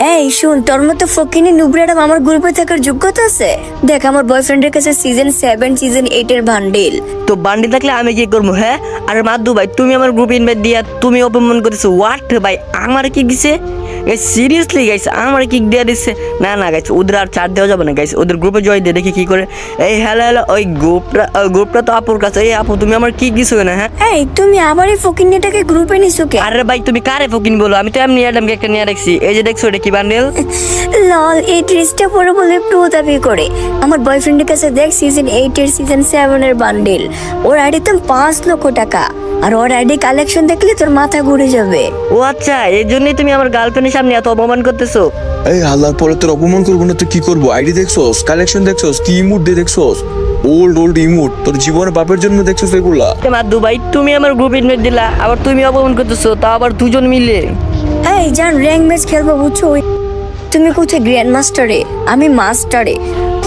এই, শুন, তোর মতো ফকিনি নুবরাডাম আমার গ্রুপে থাকার যোগ্যতা আছে? দেখ, আমার বয়ফ্রেন্ডের কাছে সিজন সেভেন সিজন এইট এর বান্ডিল তো বান্ডিল থাকলে আমি কি করব হ্যাঁ? আর মাদু ভাই, তুমি আমার গ্রুপ ইনভাইট দিয়া তুমি অপমান করেছ হোয়াট ভাই, আমার কি দিছে? সিরিয়াসলি গাইস আমার কিক দেওয়া দিচ্ছে না না গাইস ওদের আর চার দেওয়া যাবে না গাইস ওদের গ্রুপে জয় দিয়ে দেখি কি করে। এই হ্যালো হ্যালো ওই গ্রুপটা ওই গ্রুপটা তো আপুর কাছে। এই আপু তুমি আমার কিক দিছো না হ্যাঁ? এই তুমি আবার এই ফকিনিটাকে গ্রুপে নিছো কে? আরে ভাই তুমি কারে ফকিন বলো? আমি তো এমনি অ্যাডামকে একটা নিয়ে রাখছি। এই যে দেখছ এটা কি বান্ডেল লল এই ড্রেসটা পরে বলে একটু দাবি করে। আমার বয়ফ্রেন্ডের কাছে দেখ সিজন এইট এর সিজন সেভেন এর বান্ডিল ওর আইডি তো পাঁচ লক্ষ টাকা। আর ওর আইডি কালেকশন দেখলে তোর মাথা ঘুরে যাবে। ও আচ্ছা এই জন্যই তুমি আমার গার্লফ্রেন্ডের সামনে এত অপমান করতেছো। এই হাল্লার পরে তোর অপমান করব না তো কি করব? আইডি দেখছোস? কালেকশন দেখছোস? কি ইমুট দিয়ে দেখছোস? ওল্ড ওল্ড ইমুট তোর জীবনে বাপের জন্য দেখছোস এগুলা। মাদু ভাই তুমি আমার গ্রুপ ইনভাইট দিলা আবার তুমি অপমান করতেছো তা আবার দুজন মিলে। এই জান র্যাঙ্ক ম্যাচ খেলব বুঝছ? ওই- তুমি কোথায় গ্র্যান্ড মাস্টারে আমি মাস্টারে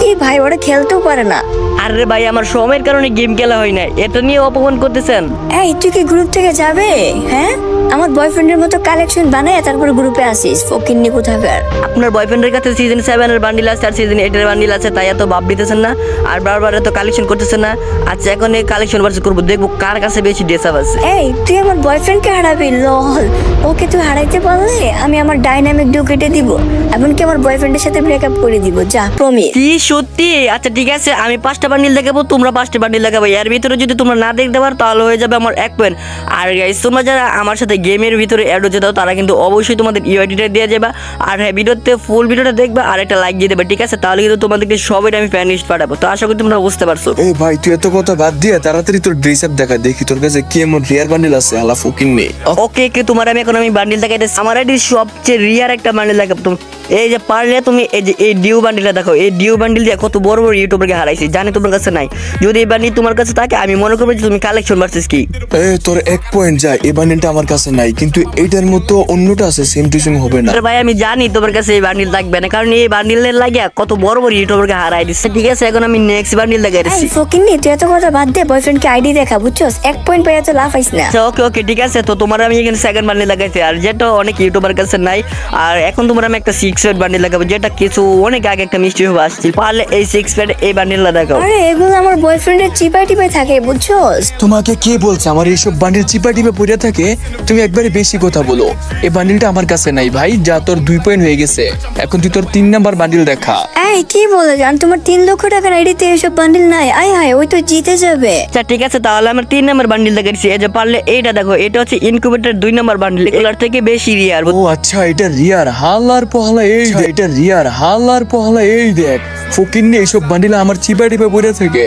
কি ভাই ওরা খেলতেও পারে না। আরে ভাই আমার সময়ের কারণে গেম খেলা হয় না এটা নিয়ে অপমান করতেছেন। এই তুই কি গ্রুপ থেকে যাবে? হ্যাঁ? আমার বয়ফ্রেন্ডের মতো কালেকশন বানায় তারপর গ্রুপে আসিস ফকিন্নি কোথাকার? আপনার বয়ফ্রেন্ডের কাছে সিজন সেভেন এর বান্ডিল আছে আর সিজন এর বান্ডিল আছে তাই এত ভাব দিতেছেন না। আর বারবার এত কালেকশন করতেছেন না। আচ্ছা এখন এই কালেকশন বার্স করব দেখব কার কাছে বেশি আপ আছে। এই তুই আমার বয়ফ্রেন্ডকে হারাবি লল। ওকে তুই হারাইতে পারলে আমি আমার ডাইনামিক ডু কেটে দিব। এমনকি আমার বয়ফ্রেন্ডের সাথে ব্রেকআপ করে দিব যা প্রমিস কি সত্যি? আচ্ছা ঠিক আছে আমি পাঁচটা বান্ডিল দেখাবো তোমরা পাঁচটা বান্ডিল দেখাবো এর ভিতরে যদি তোমরা না দেখতে পারো তাহলে হয়ে যাবে আমার এক পয়েন্ট আর গাইস তোমরা যারা আমার সাথে গেমের ভিতরে অ্যাড হচ্ছে দাও তারা কিন্তু অবশ্যই তোমাদের ইউআইডিটা দিয়ে যাবে। আর হ্যাঁ ভিডিওতে ফুল ভিডিওটা দেখবে আর একটা লাইক দিয়ে দেবে ঠিক আছে? তাহলে কিন্তু তোমাদেরকে সবাই আমি ফ্যান লিস্ট পাঠাবো। তো আশা করি তোমরা বুঝতে পারছ। এই ভাই তুই এত কথা বাদ দিয়ে তাড়াতাড়ি তোর ড্রেস আপ দেখা দেখি তোর কাছে কি এমন রিয়ার বান্ডিল আছে আলা ফকিন নেই ওকে কে তোমার আমি এখন আমি বান্ডিল দেখাইতেছি। আমার আইডি সবচেয়ে রিয়ার একটা বান্ডিল দেখাবো। তুমি এই যে পারলে তুমি এই যে এই ডিউ বান্ডিলটা দেখো। এই ডিউ বান্ডিল দিয়ে কত বড় বড় ইউটিউবারকে হারাইছি জানি তোমার কাছে নাই। যদি এই বান্ডিল তোমার কাছে থাকে আমি মনে করব যে তুমি কালেকশন ভার্সেস কি? এ তোর এক পয়েন্ট যায় এই বান্ডিলটা আমার কাছে নাই কিন্তু এইটার মতো অন্যটা আছে সেম টু সেম হবে না। আরে ভাই আমি জানি তোমার কাছে এই বান্ডিল থাকবে না কারণ এই বান্ডিলের লাগিয়া কত বড় বড় ইউটিউবারকে হারাই দিচ্ছে ঠিক আছে এখন আমি নেক্সট বান্ডিল দেখাইতেছি। এই ফকিন্নি তুই এত কথা বাদ দে বয়ফ্রেন্ডকে আইডি দেখা বুঝছস? এক পয়েন্ট পাই এত লাভ আইস না। আচ্ছা ওকে ওকে ঠিক আছে তো তোমার আমি এখানে সেকেন্ড বান্ডিল লাগাইছি আর যেটা অনেক ইউটিউবার কাছে নাই আর এখন তোমার আমি একটা সিক্স প্যাড বান্ডিল লাগাবো যেটা কিছু অনেক আগে একটা মিষ্টি হবে আসছি পারলে এই সিক্স প্যাড এই বান্ডিলটা দেখাও। আরে এগুলো আমার বয়ফ্রেন্ডের চিপাই টিপাই থাকে বুঝছস তোমাকে কে বলছে আমার এইসব বান্ডিল চিপা টিপে পড়ে থাকে? তুমি একবারে বেশি কথা বলো। এই বান্ডিলটা আমার কাছে নাই ভাই যা তোর দুই পয়েন্ট হয়ে গেছে। এখন তুই তোর তিন নাম্বার বান্ডিল দেখা। এই কি বলে জান তোমার তিন লক্ষ টাকার আইডিতে এসব বান্ডিল নাই? আয় হায় ওই তো জিতে যাবে। আচ্ছা ঠিক আছে তাহলে আমার তিন নম্বর বান্ডিল দেখাচ্ছি এই যে পারলে এইটা দেখো এটা হচ্ছে ইনকিউবেটর দুই নম্বর বান্ডিল এগুলোর থেকে বেশি রিয়ার ও আচ্ছা এটা রিয়ার হালার পহলা এই দেখ এটা রিয়ার হালার পহলা এই দেখ। ফকির নিয়ে এইসব বান্ডিলা আমার চিপা টিপে পড়ে থাকে।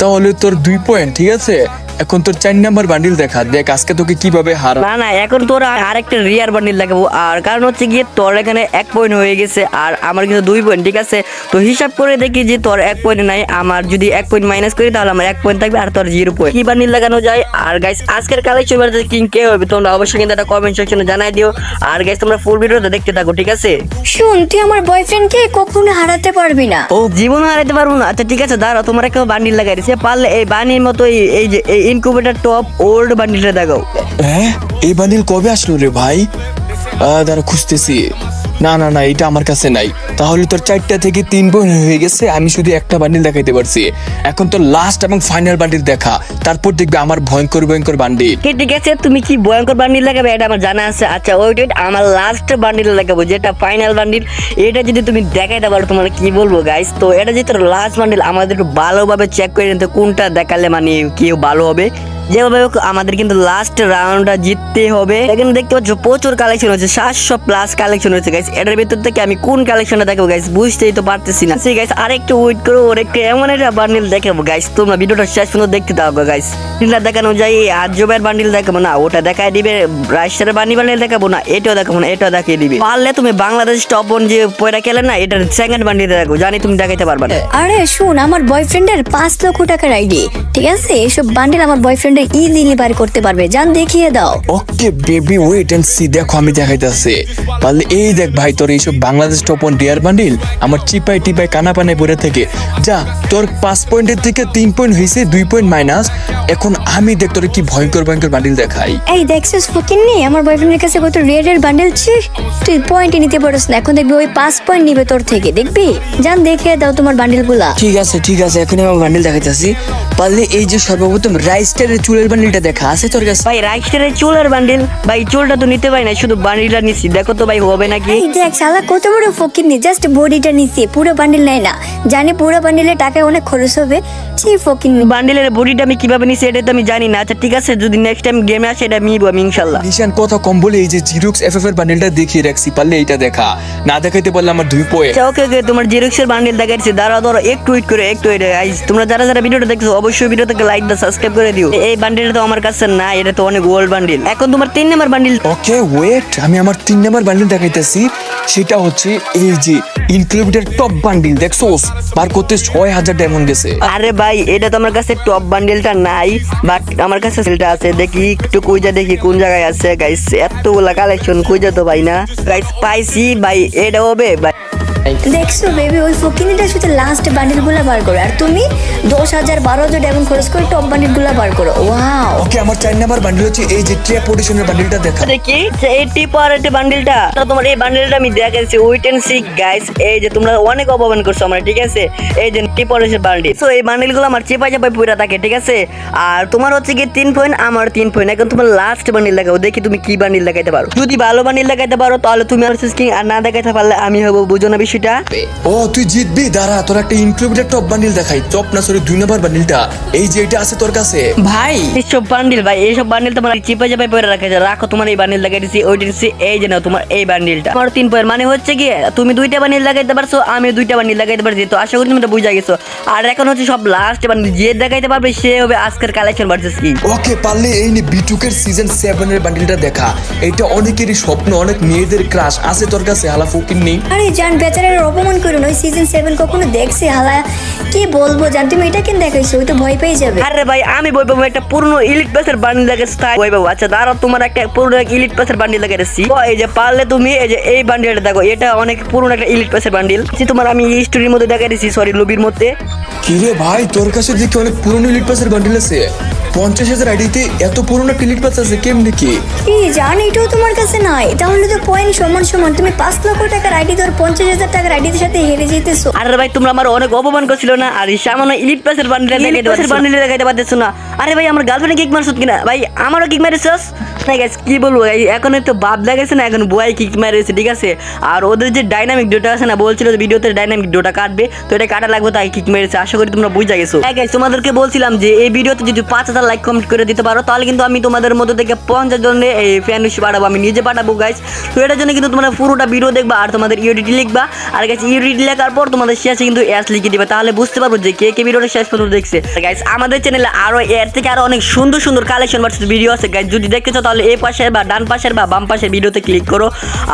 তাহলে তোর দুই পয়েন্ট ঠিক আছে? এখন তোর চার নাম্বার বান্ডিল দেখা দেখ আজকে তোকে কীভাবে হারা না না এখন তোর আরেকটা রিয়ার বান্ডিল দেখাবো আর কারণ হচ্ছে গিয়ে তোর এখানে এক পয়েন্ট হয়ে গেছে আর আমার কিন্তু দুই পয়েন্ট ঠিক আছে? তো হিসাব করে দেখি যে তোর এক পয়েন্ট নাই আমার যদি এক পয়েন্ট মাইনাস করি তাহলে আমার এক পয়েন্ট থাকবে আর তোর জিরো পয়েন্ট কি বান্ডিল লাগানো যায়? আর গাইস আজকের কালেকশন বাড়িতে কিং কে হবে তোমরা অবশ্যই কিন্তু একটা কমেন্ট সেকশনে জানাই দিও। আর গাইস তোমরা ফুল ভিডিওটা দেখতে থাকো ঠিক আছে? শুন তুই আমার বয়ফ্রেন্ডকে কখনো হারাতে পারবি না। ও জীবন হারাইতে পারব না। আচ্ছা ঠিক আছে দাঁড়াও তোমার একটা বান্ডিল লাগাই দিচ্ছে। পারলে এই বানির মতো এই- এই যে এই ইনকিউবেটর টপ ওল্ড বান্ডিলটা দেখাও। হ্যাঁ? এই বান্ডিল কবে আসলো রে ভাই? দাঁড়া খুঁজতেছি। না না না, এটা আমার কাছে নাই। তাহলে তোর চারটা থেকে তিন পয়েন্ট হয়ে গেছে, আমি শুধু একটা বান্ডিল দেখাইতে পারছি। এখন তো লাস্ট এবং ফাইনাল বান্ডিল দেখা। তারপর দেখবে আমার ভয়ঙ্কর ভয়ঙ্কর বান্ডিল। ঠিক আছে তুমি কি ভয়ঙ্কর বান্ডিল লাগাবে, এটা আমার জানা আছে। আচ্ছা ওই ওয়েট আমার লাস্ট বান্ডিল লাগাবো, যেটা ফাইনাল বান্ডিল, এটা যদি তুমি দেখাইতে পারো, তোমার কি বলব গাইস তো এটা যেহেতু লাস্ট বান্ডিল আমাদের একটু ভালোভাবে চেক করে নিতে কোনটা দেখালে মানে কি ভালো হবে। যেভাবে হোক, আমাদের কিন্তু লাস্ট রাউন্ডটা জিততে হবে। এখানে দেখতে পাচ্ছ, প্রচুর কালেকশন হচ্ছে সাতশো প্লাস কালেকশন হচ্ছে গাইস এটার ভিতর থেকে আমি কোন কালেকশনটা গাইস বুঝতেই তো পারতেছি না। সেই গাইস ওয়েট করো, ওর একটু এমন একটা বান্ডিল দেখাবো গাইস তোমরা ভিডিওটা শেষ পর্যন্ত দেখতে গাইস দেখানো বান্ডিল দেখাবো না, ওটা দিবে রাইস্টারের বান্ডি বান্ডিল দেখাবো না, এটাও দেখাবো না, এটাও দেখিয়ে দিবে। পারলে তুমি বাংলাদেশ টপ যে পয়রা খেলে না, এটার সেকেন্ড বান্ডিল দেখো জানি তুমি দেখাইতে পারবে আরে, শুন, আমার বয়ফ্রেন্ডের পাঁচ লক্ষ টাকার আইডি ঠিক আছে? এসব বান্ডিল আমার বয়ফ্রেন্ডের ইজিলি বার করতে পারবে। জান দেখিয়ে দাও। Okay baby wait and see দেখো আমি দেখাইতেছি। তাহলে এই দেখ ভাই তোর এইসব Bangladesh top one dear bundle আমার চিপাই টিপাই কানা পানায় পড়ে থেকে। যা তোর পাঁচ পয়েন্টের থেকে তিন পয়েন্ট হয়েছে দুই পয়েন্ট মাইনাস এখন আমি দেখ তোর কি ভয়ঙ্কর ভয়ঙ্কর বান্ডিল দেখাই। এই দেখছিস ফকির নেই। আমার বয়ফ্রেন্ডের কাছে কত রেডের বান্ডেল ছি। তুই পয়েন্টে নিতে পারিস না। এখন দেখবি ওই পাঁচ পয়েন্ট নিবে তোর থেকে। দেখবি? যান দেখে দাও তোমার বান্ডেলগুলা। ঠিক আছে ঠিক আছে। এখন আমার বান্ডিল দেখাইতেছি। পারলে এই যে সর্বপ্রথম রাইস্টারের চুলের বান্ডিলটা দেখা আছে তোর কাছে? ভাই রাইস্টারের চুলের বান্ডিল ভাই চুলটা তো নিতে পারি না শুধু বান্ডিলটা নিছি। দেখো তো ভাই হবে নাকি? এই দেখ শালা কত বড় ফকির নি জাস্ট বডিটা নিছি পুরো বান্ডিল নেয় না। জানি পুরো বান্ডিলে টাকা অনেক খরচ হবে। ছি ফকির নি বান্ডিলের বডিটা আমি কীভাবে নিচ্ছি এটা তো আমি জানি না। আচ্ছা ঠিক আছে যদি নেক্সট টাইম গেমে আসে এটা নিবো আমি ইনশাল্লাহ। নিশান কথা কম বলে এই যে জিরুক্স এফ এফ এর বান্ডিলটা দেখিয়ে রাখছি পারলে এইটা দেখা। না দেখাইতে পারলে আমার দুই পয়ে। আচ্ছা ওকে ওকে তোমার জেরক্সের বান্ডিল দেখাচ্ছি দাঁড়া ধরো একটু ওয়েট করে একটু wait, guys, তোমরা যারা যারা ভিডিওটা দেখছ অবশ্যই ভিডিওটাকে লাইক দা সাবস্ক্রাইব করে দিও। এই বান্ডিলটা তো আমার কাছে না এটা তো অনেক ওল্ড বান্ডিল এখন তোমার তিন নাম্বার বান্ডিল ওকে ওয়েট আমি আমার তিন নাম্বার বান্ডিল দেখাইতেছি। সেটা হচ্ছে এই যে ইনক্লুডেড টপ বান্ডিল দেখছোস? বার করতে ছয় হাজার ডায়মন্ড গেছে। আরে ভাই এটা তো আমার কাছে টপ বান্ডেলটা নাই বাট আমার কাছে সেলটা আছে। দেখি একটু কুইজা দেখি কোন জায়গায় আছে গাইস এতগুলা কালেকশন কুইজা তো ভাই না। গাইস পাইছি, ভাই, এটা হবে ভাই দেখছ বেবি ওই ফকিনিটা শুধু লাস্ট বান্ডেলগুলা বার করো। আর তুমি দশ হাজার বারো হাজার ডায়মন্ড খরচ করে টপ বান্ডেলগুলা বার করো। ওয়াও ওকে আমার চার নাম্বার বান্ডিল হচ্ছে এই যে ট্রিয়া পজিশনের বান্ডিলটা দেখা। একটা বান্ডেলটা তো তোমার এই বান্ডেলটা আমি দেখাচ্ছি উইট এন্ড সিক গাইস এই যে তোমরা অনেক অপমান করছ আমার ঠিক আছে? এই যে বান্ডেল সো এই বান্ডেলগুলো আমার চেপা চেপা পুরা থাকে ঠিক আছে? আর তোমার হচ্ছে কি তিন পয়েন্ট আমার তিন পয়েন্ট এখন তোমার লাস্ট বান্ডেল দেখাবো দেখি তুমি কি বান্ডেল দেখাইতে পারো। যদি ভালো বান্ডেল দেখাইতে পারো তাহলে তুমি আর কিং আর না দেখাইতে পারলে আমি হব বুঝো না বিষয়টা ও তুই জিতবি দাঁড়া তোর একটা ইনক্লুডেড টপ বান্ডিল দেখাই। টপ না সরি দুই নাম্বার বান্ডিলটা এই যে এটা আছে তোর কাছে। ভাই এইসব বান্ডিল ভাই এইসব বান্ডিল তোমার চিপা চাপা পরে রাখা রাখো তোমার এই বান্ডিল লাগাই দিছি ওই দিচ্ছি এই যে নাও তোমার এই বান্ডিলটা আমার তিন পয়ের মানে হচ্ছে কি তুমি দুইটা বান্ডিল লাগাইতে পারছ আমি দুইটা বান্ডিল লাগাইতে পারছি তো আশা করি তুমি এটা বুঝা গেছো। আর এখন হচ্ছে সব লাস্ট বান্ডিল যে দেখাইতে পারবে সে হবে আজকের কালেকশন ভার্সেস কি? ওকে পারলে এই নে বিটুকের সিজন সেভেন এর বান্ডিলটা দেখা। এটা অনেকেরই স্বপ্ন অনেক মেয়েদের ক্রাশ আছে তোর কাছে হালা ফকির নেই। আরে জান বেচারার অপমান করুন ওই সিজন সেভেন কখনো দেখছে? হালা কি বলব? জান তুমি এটা কেন দেখাইছো? ওই তো ভয় পেয়ে যাবে। আরে ভাই আমি বই পাবো একটা পুরনো ইলিট পাসের বান্ডিল লাগাইছি তাই বই পাবো। আচ্ছা দাঁড়াও তোমার একটা পুরনো ইলিট পাসের বান্ডিল তো এই যে পারলে তুমি এই যে এই বান্ডিলটা দেখো এটা অনেক পুরনো একটা ইলিট পাসের বান্ডিল। তোমার আমি এই স্টোরির মধ্যে দেখাই দিছি সরি লবির মধ্যে। কিরে ভাই তোর কাছে দেখি অনেক পুরনো ইলিট পাসের বান্ডিল আছে। পঞ্চাশ হাজার আইডিতে এত পুরনো টিলিট পাস আছে কেমনি কি? কি জান এটাও তোমার কাছে নাই। তাহলে তো পয়েন্ট সমান সমান তুমি পাঁচ লক্ষ টাকার আইডি তোর পঞ্চাশ হাজার টাকার আইডির সাথে হেরে যেতেছো আরে ভাই তোমরা আমার অনেক অপমান করছিল না? আর সামান্য ইলিট পাসের বান্ডিল দেখাইতে পারতেছো না। আরে ভাই আমার গার্লফ্রেন্ড কিক মারছত কিনা? ভাই আমারও কিক মারিছস? না গাইস কি বলব? এই এখন তো বাপ লাগাইছে না এখন বয় কিক মারিছে ঠিক আছে? আর ওদের যে ডাইনামিক ডোটা আছে না বলছিল যে ভিডিওতে ডাইনামিক ডোটা কাটবে তো এটা কাটা লাগবে তাই কিক মেরেছে। আশা করি তোমরা বুঝা গেছো। হ্যাঁ guys, তোমাদেরকে বলছিলাম যে এই ভিডিওতে যদি পাঁচ হাজার লাইক কমেন্ট করে দিতে পারো তাহলে কিন্তু আমি তোমাদের মধ্যে থেকে পঞ্চাশ জনের এই ফ্যান হিসেবে পাঠাবো আমি নিজে পাঠাবো গাইস তো এটার জন্য কিন্তু তোমরা পুরোটা ভিডিও দেখবা আর তোমাদের ইউডিটি লিখবা। আর গাইস ইউডিটি লেখার পর তোমাদের শেষে কিন্তু অ্যাস লিখে দিবে তাহলে বুঝতে পারব যে কে কে ভিডিওটা শেষ পর্যন্ত দেখছে। গাইস আমাদের চ্যানেলে আরও এর থেকে আরও অনেক সুন্দর সুন্দর কালেকশন ভার্সেস ভিডিও আছে গাইস যদি দেখতে চাও তাহলে এই পাশের বা ডান পাশের বা বাম পাশের ভিডিওতে ক্লিক করো।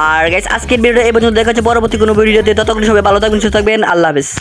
আর গাইস আজকের ভিডিও এই পর্যন্ত। দেখা হচ্ছে পরবর্তী কোনো ভিডিওতে। ততক্ষণ সবাই ভালো থাকবেন, সুস্থ থাকবেন। আল্লাহ হাফেজ।